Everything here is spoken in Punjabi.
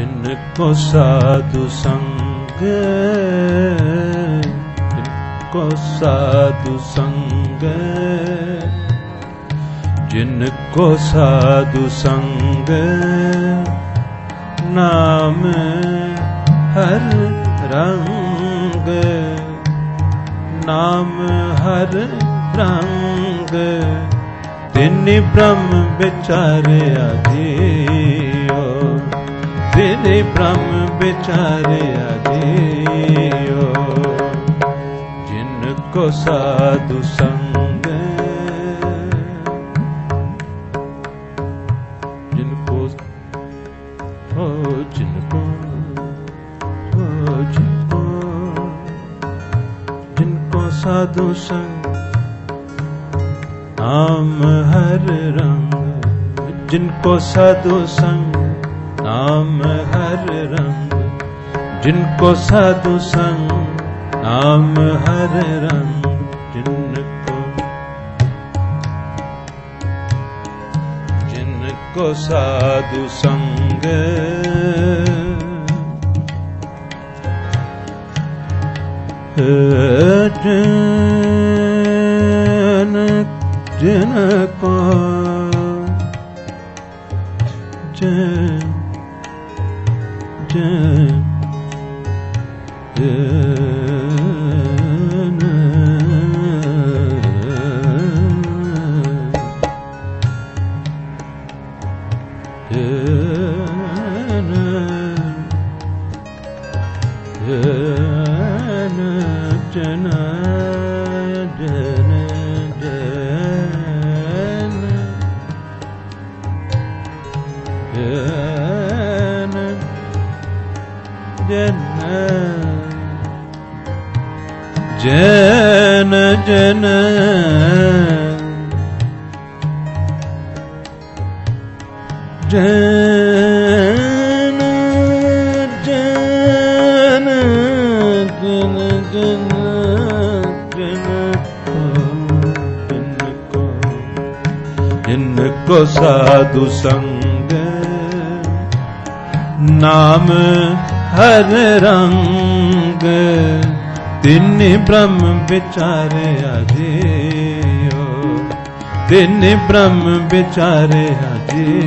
जिन को साधु संग जिनको साधु संग जिनको साधु संग नाम हर रंग नाम हर रंग तिन ब्रह्म विचार अधीन ਤਿਨ ਬ੍ਰਹਮ ਵਿਚਾਰਿਆ ਜੀਓ ਜਿਨ ਕੋ ਸਾਧੂ ਸੰਗ, ਜਿਨ ਕੋ ਹੋ, ਜਿਨ ਕੋ ਹੋ, ਜਿਨ ਕੋ ਜਿਨ ਕੋ ਸਾਧੂ ਸੰਗ, ਨਾਮ ਹਰ ਰੰਗ, ਜਿਨ ਕੋ ਸਾਧੂ ਸੰਗ जिनको साधु संग नाम हर रंग जिनको जिनको साधु संग जिन जिनको जिन जिन Yeah. ਜਨ ਜਨ ਜਨ ਜਨ ਜਨ ਜਨ ਕੋ ਸਾਧੂ ਸੰਗ ਨਾਮ ਹਰ ਰੰਗ ਤਿਨ ਬ੍ਰਹਮ ਵਿਚਾਰਿਆ ਜਿਓ। ਤਿਨ ਬ੍ਰਹਮ ਵਿਚਾਰਿਆ ਜੀ